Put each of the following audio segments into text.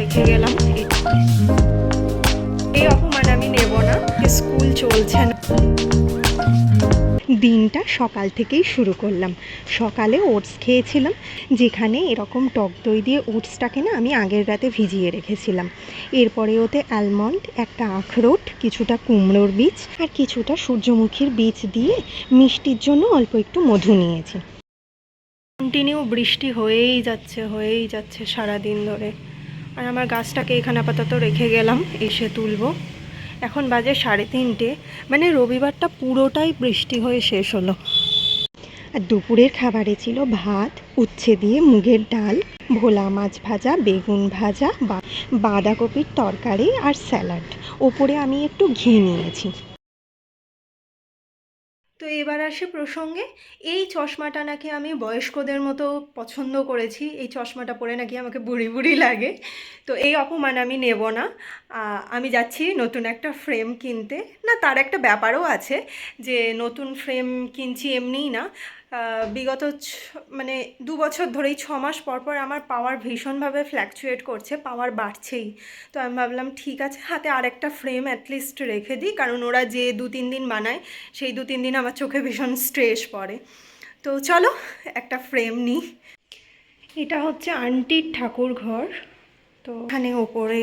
রেখে গেলাম। এই অপমান আমি নেব না স্কুল চলছে না। দিনটা সকাল থেকেই শুরু করলাম। সকালে ওটস খেয়েছিলাম, যেখানে এরকম টক দই দিয়ে ওটসটাকে না আমি আগের রাতে ভিজিয়ে রেখেছিলাম। এরপরে ওতে অ্যালমন্ড, একটা আখরোট, কিছুটা কুমড়োর বীজ আর কিছুটা সূর্যমুখীর বীজ দিয়ে মিষ্টির জন্য অল্প একটু মধু নিয়েছি। কন্টিনিউ বৃষ্টি হয়েই যাচ্ছে হয়েই যাচ্ছে সারাদিন ধরে। আর আমার গাছটাকে এখানে আপাতত রেখে গেলাম, এসে তুলবো। এখন বাজে সাড়ে তিনটে মানে রবিবারটা পুরোটাই বৃষ্টি হয়ে শেষ হলো। আর দুপুরের খাবারে ছিল ভাত, উচ্ছে দিয়ে মুগের ডাল, ভোলা মাছ ভাজা, বেগুন ভাজা বাঁধাকপির তরকারি আর স্যালাড। ওপরে আমি একটু ঘি নিয়েছি। তো এবার আসে প্রসঙ্গে। এই চশমাটা নাকি আমি বয়স্কদের মতো পছন্দ করেছি। এই চশমাটা পরে নাকি আমাকে বুড়ি বুড়ি লাগে। তো এই অপমান আমি নেব না। আমি যাচ্ছি নতুন একটা ফ্রেম কিনতে। না, তার একটা ব্যাপারও আছে যে, নতুন ফ্রেম কিনছি এমনিই না। বিগত মানে দু বছর ধরেই ছ মাস পর পর আমার পাওয়ার ভীষণভাবে ফ্ল্যাকচুয়েট করছে পাওয়ার বাড়ছেই। তো আমি ভাবলাম, ঠিক আছে, হাতে আরেকটা ফ্রেম অ্যাটলিস্ট রেখে দিই। কারণ ওরা যে দু তিন দিন বানায়, সেই দু তিন দিন আমার চোখে ভীষণ স্ট্রেস পড়ে। তো চলো, একটা ফ্রেম নিই। এটা হচ্ছে আন্টির ঠাকুর ঘর। তো এখানে ওপরে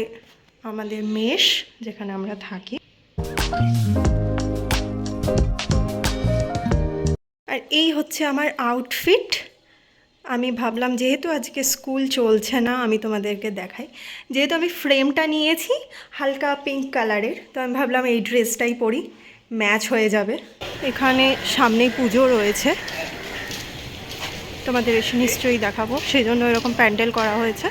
আমাদের মেষ, যেখানে আমরা থাকি। আর এই হচ্ছে আমার আউটফিট আমি ভাবলাম যেহেতু আজকে স্কুল চলছে না আমি তোমাদেরকে দেখাই। যেহেতু আমি ফ্রেমটা নিয়েছি হালকা পিঙ্ক কালারের তো আমি ভাবলাম এই ড্রেসটাই পরি ম্যাচ হয়ে যাবে। এখানে সামনেই পুজো রয়েছে। তোমাদের এসে নিশ্চয়ই দেখাবো সেই জন্য এরকম প্যান্ডেল করা হয়েছে।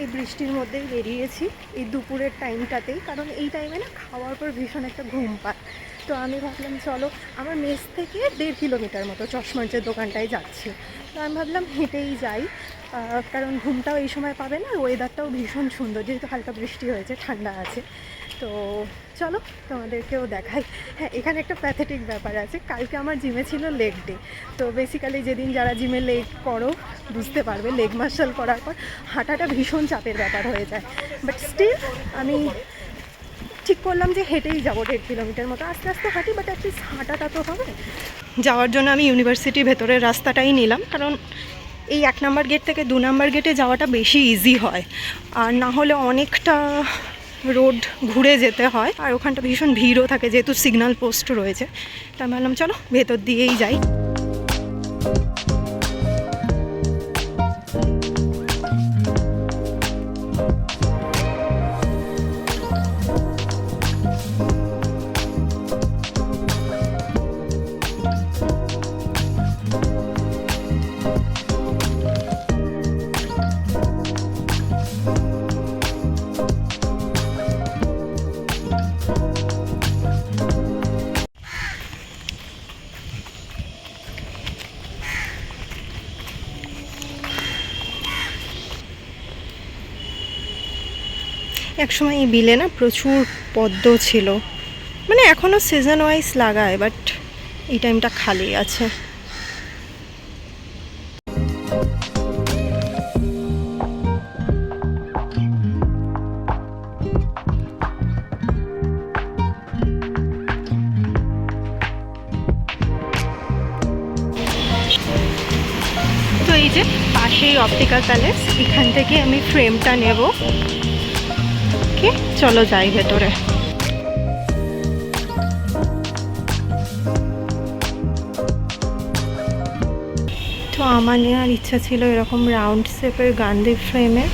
এই বৃষ্টির মধ্যেই বেরিয়েছি এই দুপুরের টাইমটাতেই কারণ এই টাইমে না খাওয়ার পর ভীষণ একটা ঘুম পায়। তো আমি ভাবলাম, চলো, আমার মেস থেকে দেড় কিলোমিটার মতো চশমার যে দোকানটায় যাচ্ছি। তো আমি ভাবলাম, হেঁটেই যাই। কারণ ঘুমটাও এই সময় পাবে না ওয়েদারটাও ভীষণ সুন্দর, যেহেতু হালকা বৃষ্টি হয়েছে, ঠান্ডা আছে। তো চলো তোমাদেরকেও দেখাই। হ্যাঁ এখানে একটা প্যাথেটিক ব্যাপার আছে। কালকে আমার জিমে ছিল লেগ ডে তো বেসিক্যালি যেদিন যারা জিমে লেগ করো, বুঝতে পারবে লেগ মার্শাল করার পর হাঁটাটা ভীষণ চাপের ব্যাপার হয়ে যায়। বাট স্টিল আমি ঠিক করলাম যে হেঁটেই যাব দেড় কিলোমিটার মতো। আস্তে আস্তে হাঁটি বাট অ্যাটলিস্ট হাঁটাটা তো হবে। যাওয়ার জন্য আমি ইউনিভার্সিটির ভেতরের রাস্তাটাই নিলাম, কারণ এই এক নাম্বার গেট থেকে দু নাম্বার গেটে যাওয়াটা বেশি ইজি হয়। আর না হলে অনেকটা রোড ঘুরে যেতে হয়। আর ওখানটা ভীষণ ভিড়ও থাকে, যেহেতু সিগনাল পোস্ট রয়েছে। তা আমি ভাবলাম, চলো ভেতর দিয়েই যাই। একসময় এই বিলে না প্রচুর পদ্ম ছিল। মানে এখনও সিজন ওয়াইজ লাগায় বাট এই টাইমটা খালি আছে। তো এই যে পাশেই অপটিকা প্যালেস এখান থেকে আমি ফ্রেমটা নেব। ওকে, চলো যাই ভেতরে। তো আমার নেওয়ার ইচ্ছা ছিল এরকম রাউন্ড শেপের গান্ধী ফ্রেমের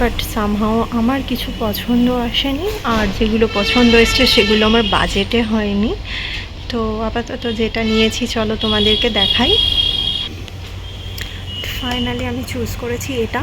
বাট সামহাও আমার কিছু পছন্দ আসেনি, আর যেগুলো পছন্দ এসছে সেগুলো আমার বাজেটে হয়নি। তো আপাতত যেটা নিয়েছি, চলো তোমাদেরকে দেখাই। ফাইনালি আমি চুজ করেছি এটা।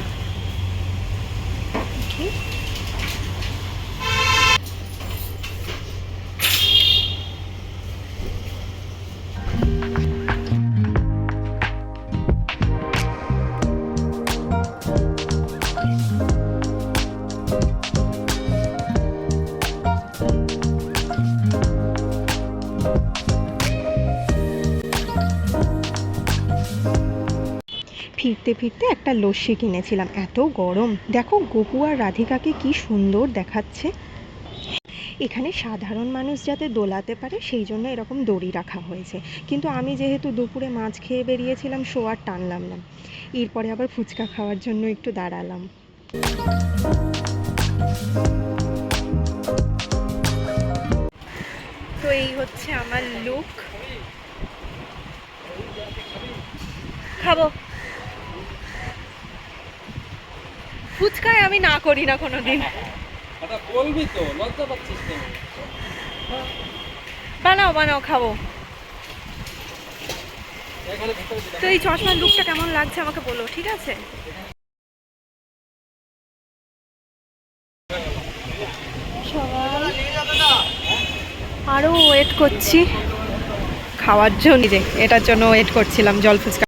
ফিরতে ফিরতে একটা লস্যি কিনেছিলাম, এত গরম। দেখো, গপু আর রাধিকাকে কি সুন্দর দেখাচ্ছে। এখানে সাধারণ মানুষ যাতে দোলাতে পারে, সেই জন্য এরকম দড়ি রাখা হয়েছে। কিন্তু আমি যেহেতু দুপুরে মাছ খেয়ে বেরিয়েছিলাম শো আর টানলাম না। এরপরে আবার ফুচকা খাওয়ার জন্য একটু দাঁড়ালাম। তো এই হচ্ছে আমার লুক খাব। ফুচকায় আমি না করি না কোনোদিন। এটা বলবি তো লজ্জা পাচ্ছিস কেন? বানাও বানাও খাব। তো এই চশমার লুকটা কেমন লাগছে আমাকে বলো ঠিক আছে? আরও ওয়েট করছি। খাওয়ার জন্য এটার জন্য ওয়েট করছিলাম জল ফুচকা।